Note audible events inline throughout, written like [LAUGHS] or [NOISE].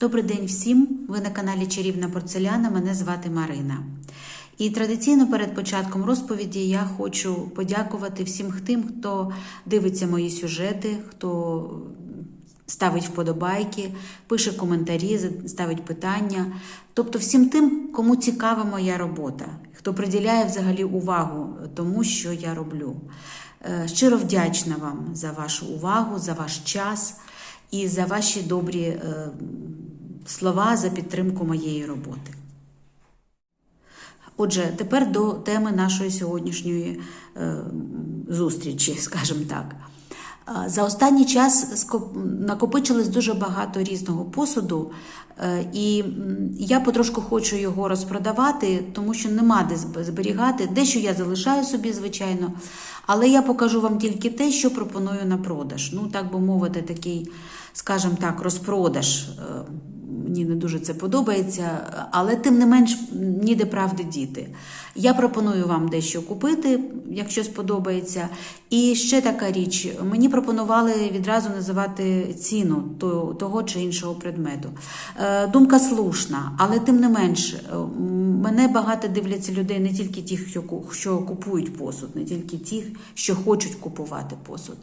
Добрий день всім! Ви на каналі Чарівна Порцеляна. Мене звати Марина. І традиційно перед початком розповіді я хочу подякувати всім тим, хто дивиться мої сюжети, хто ставить вподобайки, пише коментарі, ставить питання. Тобто всім тим, кому цікава моя робота, хто приділяє взагалі увагу тому, що я роблю. Е, Щиро вдячна вам за вашу увагу, за ваш час і за ваші добрі е, слова за підтримку моєї роботи. Отже, тепер до теми нашої сьогоднішньої е, зустрічі, [LAUGHS] скажімо так. Е, За останній час накопичилось дуже багато різного посуду, е, і я потрошку хочу його розпродавати, тому що нема де зберігати. Дещо я залишаю собі, звичайно, але я покажу вам тільки те, що пропоную на продаж. Ну, так би мовити, такий, скажімо так, розпродаж. Мені не дуже це подобається, але тим не менш ніде правди діти. Я пропоную вам дещо купити, якщо сподобається. І ще така річ: мені пропонували відразу називати ціну того чи іншого предмету. Е, Думка слушна, але тим не менш, е, мене багато дивляться людей, не тільки ті, що купують посуд, не тільки ті, що хочуть купувати посуд.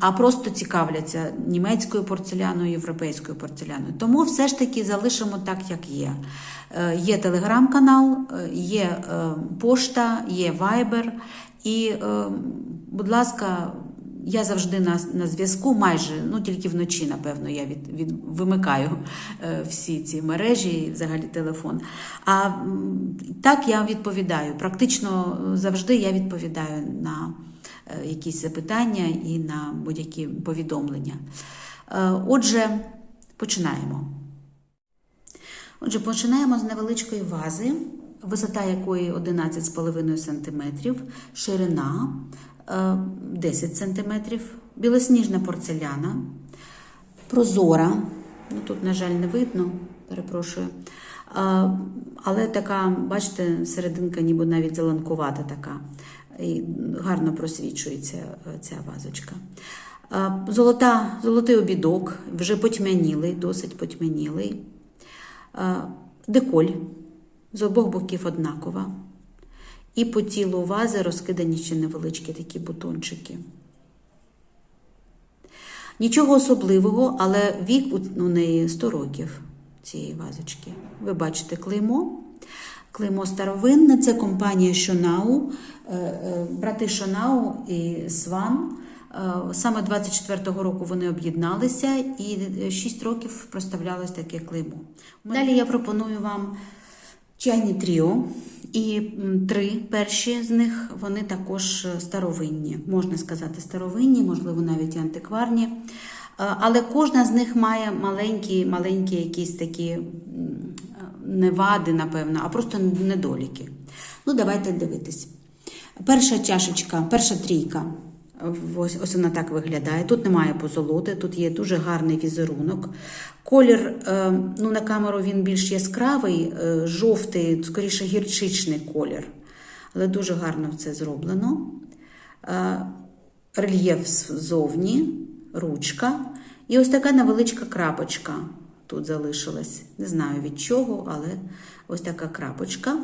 А просто цікавляться німецькою порцеляною, європейською порцеляною. Тому все ж таки залишимо так, як є. Е, Є телеграм-канал, е, є е, пошта, є вайбер. І, будь ласка, я завжди на, на зв'язку, майже, ну тільки вночі, напевно, я від, від, вимикаю е, всі ці мережі, і взагалі телефон. А так я відповідаю. Практично завжди я відповідаю на якісь запитання і на будь-які повідомлення. Е, Отже, починаємо. Отже, починаємо з невеличкої вази, висота якої 11,5 см, ширина е, 10 см, білосніжна порцеляна, прозора. Ну, тут, на жаль, не видно, перепрошую. Е, Але така, бачите, серединка ніби навіть зеленкувата така. І гарно просвічується е, ця вазочка. Е, Золота, золотий обідок, вже потьмянілий, досить потьмянілий. Е, Деколь з обох боків однакова. І по тілу вази розкидані ще невеличкі такі бутончики. Нічого особливого, але вік у- неї 100 років цієї вазочки. Ви бачите клеймо. Клеймо старовинне, це компанія Шонау, е, е, брати Шонау і Сван. Е, Саме 24-го року вони об'єдналися і 6 років проставлялось таке клеймо. Далі я пропоную вам чайні тріо. І три перші з них вони також старовинні, можна сказати, старовинні, можливо, навіть і антикварні. Але кожна з них має маленькі, маленькі якісь такі не вади, напевно, а просто недоліки. Ну, давайте дивитись. Перша чашечка, перша трійка. Ось, ось вона так виглядає. Тут немає позолоти, тут є дуже гарний візерунок. Колір, е, ну на камеру він більш яскравий, е, жовтий, скоріше гірчичний колір. Але дуже гарно це зроблено. Е, рельєф ззовні, ручка. І ось така невеличка крапочка тут залишилась. Не знаю від чого, але ось така крапочка.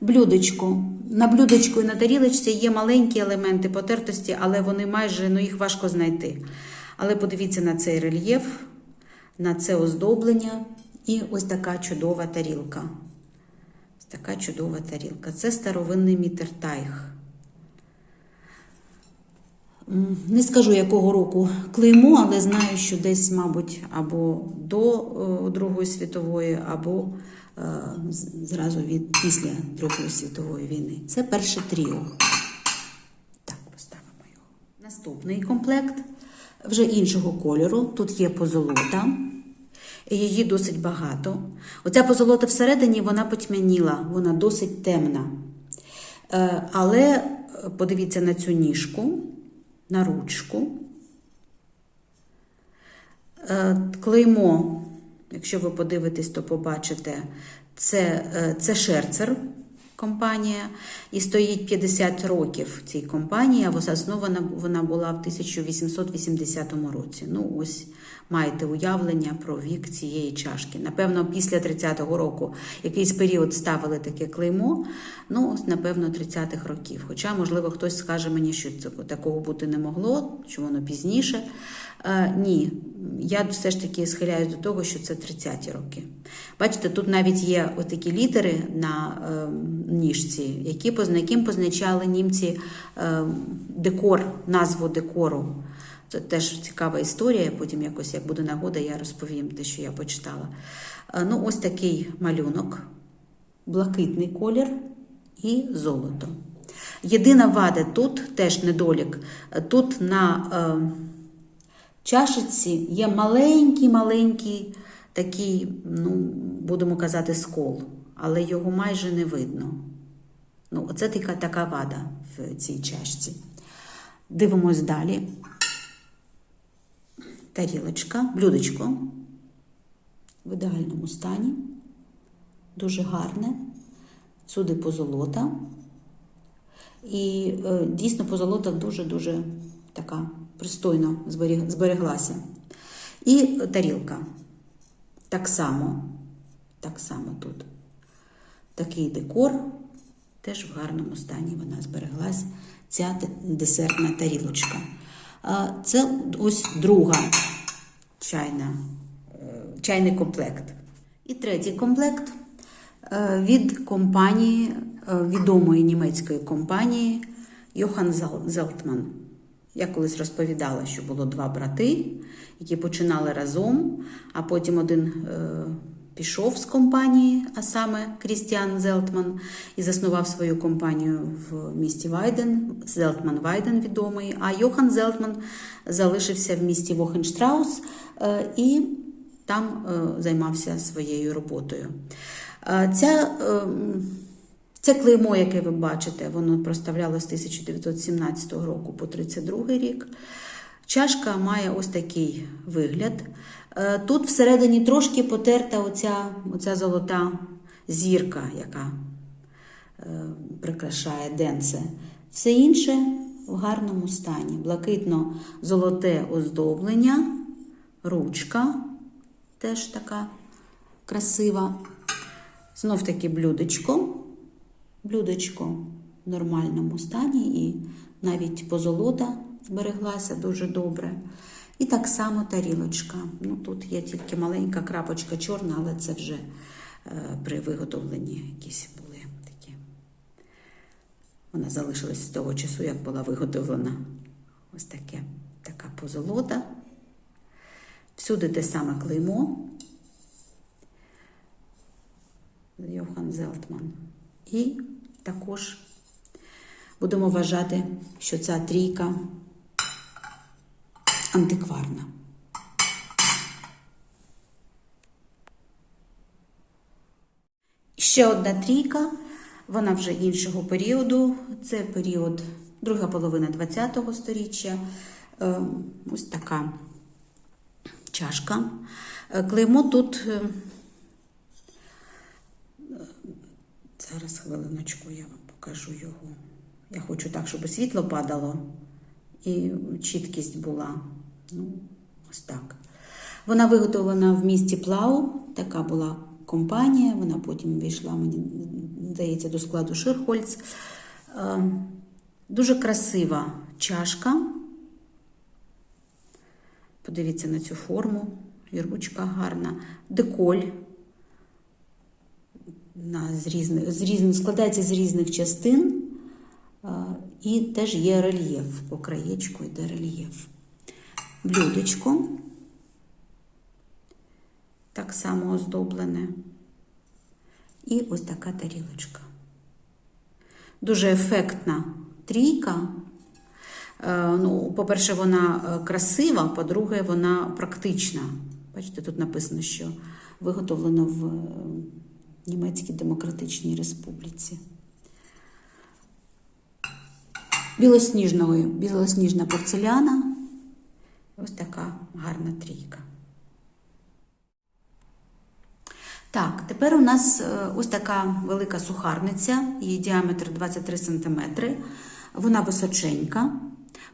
Блюдечко. На блюдечку і на тарілочці є маленькі елементи потертості, але вони майже ну, їх важко знайти. Але подивіться на цей рельєф, на це оздоблення і ось така чудова тарілка. Ось така чудова тарілка. Це старовинний мітертайг. Не скажу, якого року клеймо, але знаю, що десь, мабуть, або до е, Другої світової, або е, зразу від після Другої світової війни. Це перше тріо. Так, поставимо його. Наступний комплект вже іншого кольору. Тут є позолота. Її досить багато. Оця позолота всередині вона потьмяніла, вона досить темна. Е, Але подивіться на цю ніжку, на ручку. Е, Клеймо, якщо ви подивитесь, то побачите, це, е, це шерцер, компанія, і стоїть 50 років цій компанії, а заснована вона була в 1880 році. Ну, ось маєте уявлення про вік цієї чашки. Напевно, після 30-го року якийсь період ставили таке клеймо. Ну, напевно, 30-х років. Хоча, можливо, хтось скаже мені, що цього такого бути не могло, що воно пізніше. Ні, я все ж таки схиляюсь до того, що це 30-ті роки. Бачите, тут навіть є отакі літери на е, ніжці, які, яким позначали німці е, декор, назву декору. Це теж цікава історія. Потім якось, як буде нагода, я розповім те, що я почитала. Ну, ось такий малюнок, блакитний колір і золото. Єдина вада тут теж недолік. Тут на е, чашиці є маленький-маленький такий, ну, будемо казати, скол, але його майже не видно. Ну, оце така, така вада в цій чашці. Дивимось далі. Тарілочка, блюдечко в ідеальному стані. Дуже гарне. Сюди позолота. І е, дійсно позолота дуже-дуже така пристойно збереглася. І тарілка. Так само, так само тут. Такий декор, теж в гарному стані вона збереглась, ця десертна тарілочка. Це ось друга чайна, е, чайний комплект. І третій комплект е, від компанії, е, відомої німецької компанії Зел- Зелтман. Я колись розповідала, що було два брати, які починали разом, а потім один е, пішов з компанії, а саме Крістіан Зелтман, і заснував свою компанію в місті Вайден. Зелтман Вайден відомий. А Йохан Зелтман залишився в місті Вохенштраус е, і там е, займався своєю роботою. Е, Ця е, це клеймо, яке ви бачите, воно проставлялося з 1917 року по 32 рік. Чашка має ось такий вигляд. Е, Тут всередині трошки потерта оця, оця золота зірка, яка е, прикрашає денце. Все інше в гарному стані. Блакитно-золоте оздоблення, ручка теж така красива. Знов таки блюдечко. Блюдечко в нормальному стані і навіть позолота збереглася дуже добре. І так само тарілочка. Ну, тут є тільки маленька крапочка чорна, але це вже е, при виготовленні якісь були такі. Вона залишилась з того часу, як була виготовлена. Ось таке, така позолота. Всюди те саме клеймо. Йохан Зелтман. І також будемо вважати, що ця трійка антикварна. Ще одна трійка, вона вже іншого періоду. Це період, друга половина ХХ століття. Е, Ось така чашка. Е, Клеймо тут. е, Зараз хвилиночку я вам покажу його. Я хочу так, щоб світло падало і чіткість була. Ну, ось так. Вона виготовлена в місті Плау. Така була компанія. Вона потім війшла, мені здається, до складу Ширхольц. Е, Дуже красива чашка. Подивіться на цю форму. І ручка гарна. Деколь на, з різних, з різних, складається з різних частин, і теж є рельєф. По краєчку йде рельєф. Блюдечко так само оздоблене. І ось така тарілочка. Дуже ефектна трійка. Е, Ну, по-перше, вона е, красива, по-друге, вона практична. Бачите, тут написано, що виготовлено в Німецькій Демократичній Республіці. Білосніжної, білосніжна порцеляна. Ось така гарна трійка. Так, тепер у нас е, ось така велика сухарниця, її діаметр 23 см. Вона височенька,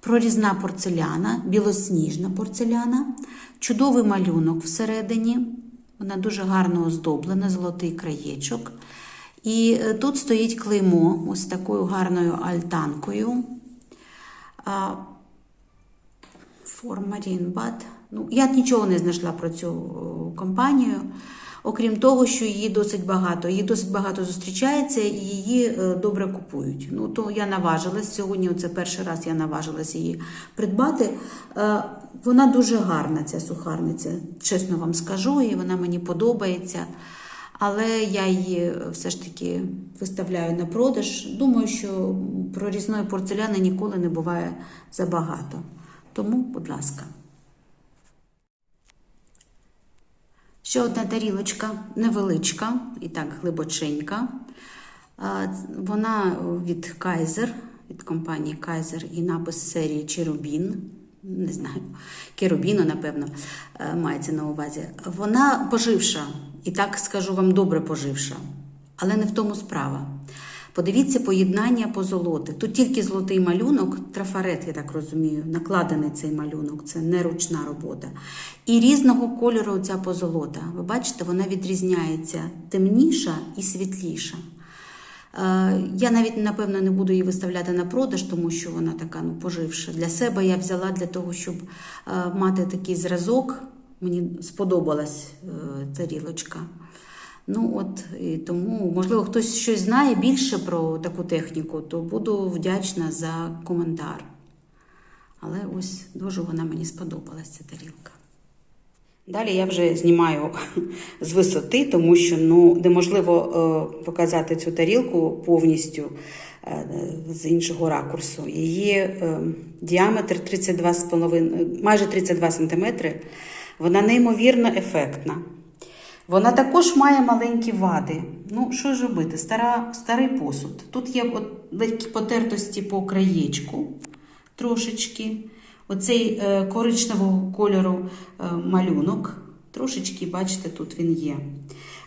прорізна порцеляна, білосніжна порцеляна, чудовий малюнок всередині. Вона дуже гарно оздоблена, золотий краєчок. І е, тут стоїть клеймо ось такою гарною альтанкою. Форма Рінбат. Ну, я нічого не знайшла про цю компанію, окрім того, що її досить багато. Її досить багато зустрічається і її е, добре купують. Ну, то я наважилась сьогодні. Це перший раз я наважилась її придбати. Е, Вона дуже гарна, ця сухарниця, чесно вам скажу, і вона мені подобається. Але я її все ж таки виставляю на продаж. Думаю, що прорізної порцеляни ніколи не буває забагато. Тому, будь ласка. Ще одна тарілочка невеличка і так глибоченька. Вона від Кайзер, від компанії Кайзер і напис серії Черубін. Не знаю, керубіну, напевно, е, мається на увазі. Вона поживша, і так скажу вам добре поживша, але не в тому справа. Подивіться поєднання позолоти. Тут тільки золотий малюнок, трафарет, я так розумію, накладений цей малюнок, це не ручна робота. І різного кольору ця позолота. Ви бачите, вона відрізняється темніша і світліша. Е, Я навіть, напевно, не буду її виставляти на продаж, тому що вона така ну, поживша. Для себе я взяла для того, щоб е, мати такий зразок. Мені сподобалась е, тарілочка. Ну от і тому, можливо, хтось щось знає більше про таку техніку, то буду вдячна за коментар. Але ось дуже вона мені сподобалась, ця тарілка. Далі я вже знімаю [LAUGHS] з висоти, тому що ну, неможливо е, показати цю тарілку повністю е, з іншого ракурсу. Її е, діаметр 32,5, майже 32 см. Вона неймовірно ефектна. Вона також має маленькі вади. Ну, що ж робити? Стара, старий посуд. Тут є легкі потертості по краєчку трошечки. Оцей е, коричневого кольору е, малюнок. Трошечки, бачите, тут він є.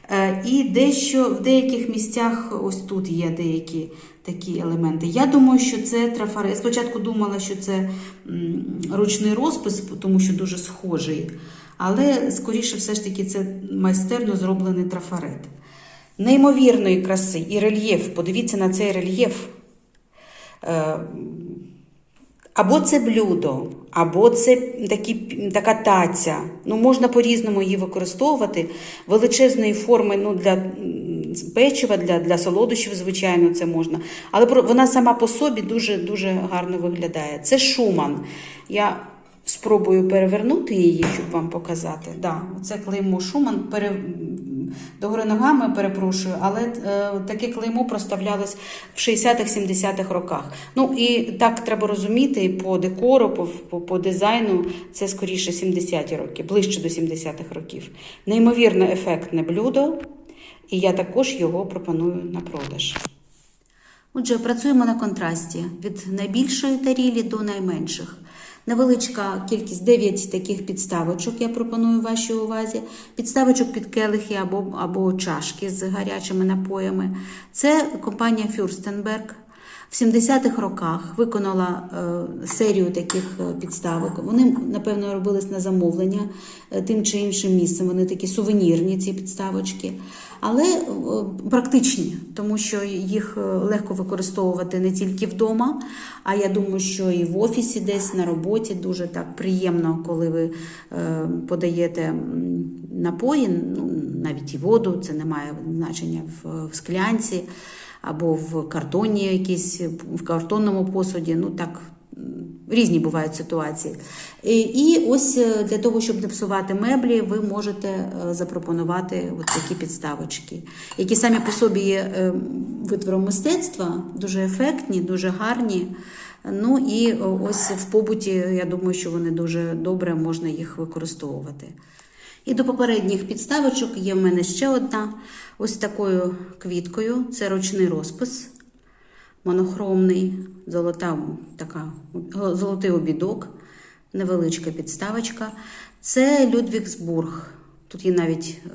Е, і дещо в деяких місцях ось тут є деякі такі елементи. Я думаю, що це трафарет. Спочатку думала, що це ручний розпис, тому що дуже схожий. Але, скоріше, все ж таки, це майстерно зроблений трафарет. Неймовірної краси і рельєф. Подивіться на цей рельєф. Е, або це блюдо, або це такі, така таця. Ну, можна по-різному її використовувати. Величезної форми ну, для печива, для, для солодощів, звичайно, це можна. Але вона сама по собі дуже, дуже гарно виглядає. Це шуман. Я спробую перевернути її, щоб вам показати. Да, це клеймо Шуман. Пере... Догори ногами перепрошую, але е, таке клеймо проставлялось в 60-х-70-х роках. Ну і так треба розуміти по декору, по, по, по дизайну, це скоріше 70-ті роки, ближче до 70-х років. Неймовірно ефектне блюдо, і я також його пропоную на продаж. Отже, працюємо на контрасті від найбільшої тарілі до найменших. Невеличка кількість 9 таких підставочок я пропоную вашій увазі. Підставочок під келихи або, або чашки з гарячими напоями. Це компанія Фюрстенберг. В 70-х роках виконала е, серію таких е, підставок. Вони, напевно, робились на замовлення е, тим чи іншим місцем. Вони такі сувенірні, ці підставочки, але е, практичні, тому що їх е, легко використовувати не тільки вдома, а я думаю, що і в офісі, десь на роботі дуже так приємно, коли ви е, подаєте напої, ну, навіть і воду, це не має значення в, склянці або в картоні якісь, в картонному посуді. Ну так різні бувають ситуації. І, ось е, для того, щоб не псувати меблі, ви можете е, запропонувати от такі підставочки, які самі по собі є е, витвором мистецтва, дуже ефектні, дуже гарні. Ну і ось в побуті, я думаю, що вони дуже добре можна їх використовувати. І до попередніх підставочок є в мене ще одна ось такою квіткою. Це ручний розпис, монохромний, золота, така, золотий обідок, невеличка підставочка. Це Людвігсбург. Тут є навіть е,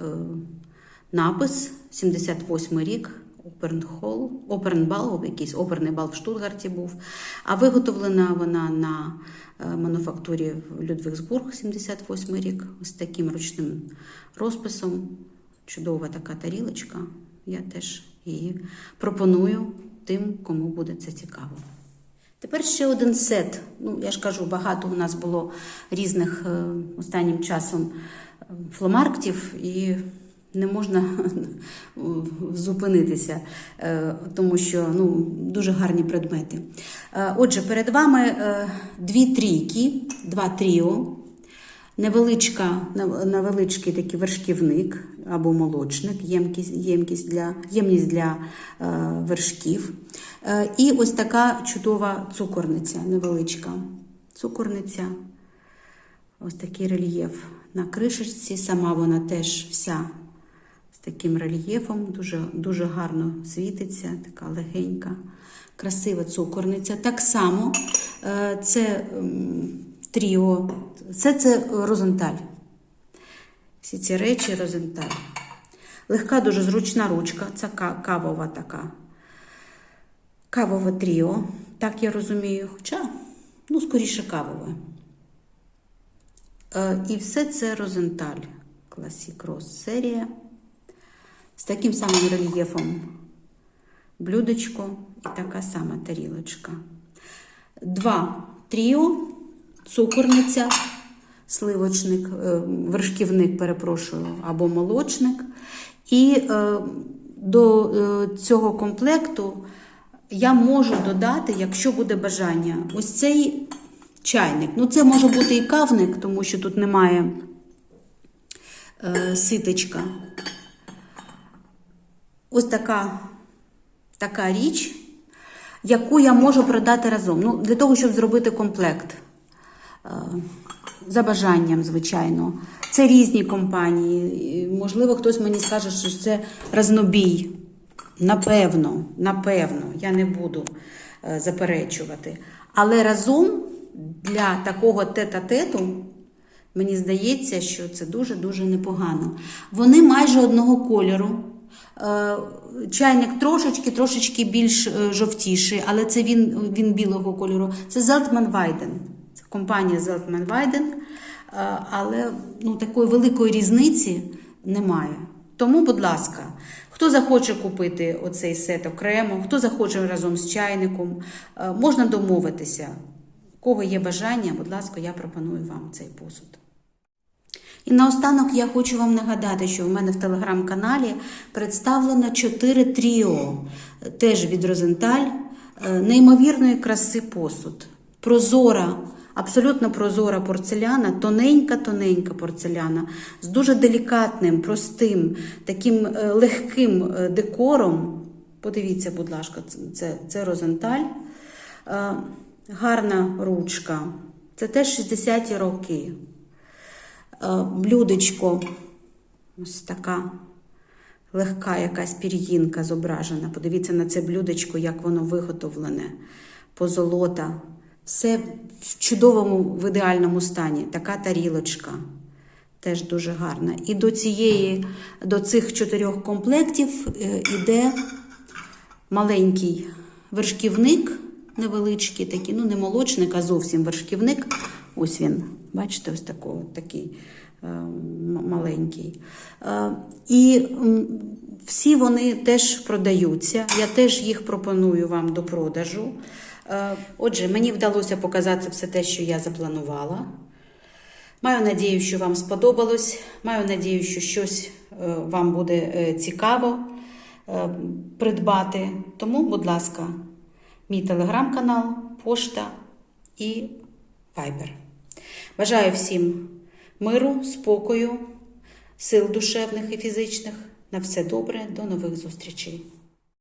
напис 78 рік. Опернхол, Опернбал, якийсь оперний бал в Штутгарті був. А виготовлена вона на е, мануфактурі в Людвигсбург, 78 рік, з таким ручним розписом. Чудова така тарілочка. Я теж її пропоную тим, кому буде це цікаво. Тепер ще один сет. Ну, я ж кажу, багато у нас було різних е, останнім часом е, фломарктів, і не можна [LAUGHS] зупинитися, е, тому що ну, дуже гарні предмети. Отже, перед вами дві трійки, два тріо. Невеличка, невеличкий такий вершківник або молочник, ємкість, ємкість для, ємність для е, вершків. Е, і ось така чудова цукорниця невеличка. Цукорниця, ось такий рельєф на кришечці. Сама вона теж вся з таким рельєфом, дуже, дуже гарно світиться, така легенька, красива цукорниця. Так само е, це тріо, це, це розенталь. Всі ці речі розенталь. Легка, дуже зручна ручка, це кавова така. Кавове тріо, так я розумію, хоча, ну, скоріше кавове. Е, і все це розенталь. Classic Rose серія. З таким самим рельєфом блюдечко і така сама тарілочка. Два тріо, цукорниця, сливочник, е, вершківник, перепрошую, або молочник. І е, до е, цього комплекту я можу додати, якщо буде бажання, ось цей чайник. Ну, це може бути і кавник, тому що тут немає ситочка. Ось така, така річ, яку я можу продати разом. Ну, для того, щоб зробити комплект. За бажанням, звичайно. Це різні компанії. Можливо, хтось мені скаже, що це разнобій. Напевно, напевно, я не буду е, заперечувати. Але разом для такого тета-тету Мені здається, що це дуже-дуже непогано. Вони майже одного кольору. Е, Чайник трошечки, трошечки більш е, жовтіший, але це він, він білого кольору. Це Zeltman Weiden. Компанія Weiden. Е, Але ну, такої великої різниці немає. Тому, будь ласка, хто захоче купити оцей сет окремо, хто захоче разом з чайником, е, можна домовитися. Кого є бажання, будь ласка, я пропоную вам цей посуд. І наостанок я хочу вам нагадати, що в мене в телеграм-каналі представлено 4 тріо, теж від Розенталь, е, неймовірної краси посуд. Прозора, абсолютно прозора порцеляна, тоненька-тоненька порцеляна, з дуже делікатним, простим, таким е, легким е, декором. Подивіться, будь ласка, це, це, Розенталь. Е, Гарна ручка. Це теж 60-ті роки. Блюдечко, ось така легка якась пір'їнка зображена. Подивіться на це блюдечко, як воно виготовлене, позолота. Все в чудовому, в ідеальному стані. Така тарілочка. Теж дуже гарна. І до цієї, до цих чотирьох комплектів е, іде маленький вершківник, невеличкий такий, ну не молочник, а зовсім вершківник. Ось він, бачите, ось такого, такий е, маленький. Е, і всі вони теж продаються. Я теж їх пропоную вам до продажу. Е, отже, мені вдалося показати все те, що я запланувала. Маю надію, що вам сподобалось. Маю надію, що щось е, вам буде е, цікаво придбати. Тому, будь ласка, мій телеграм-канал, пошта і Viber. Бажаю всім миру, спокою, сил душевних і фізичних. На все добре, до нових зустрічей.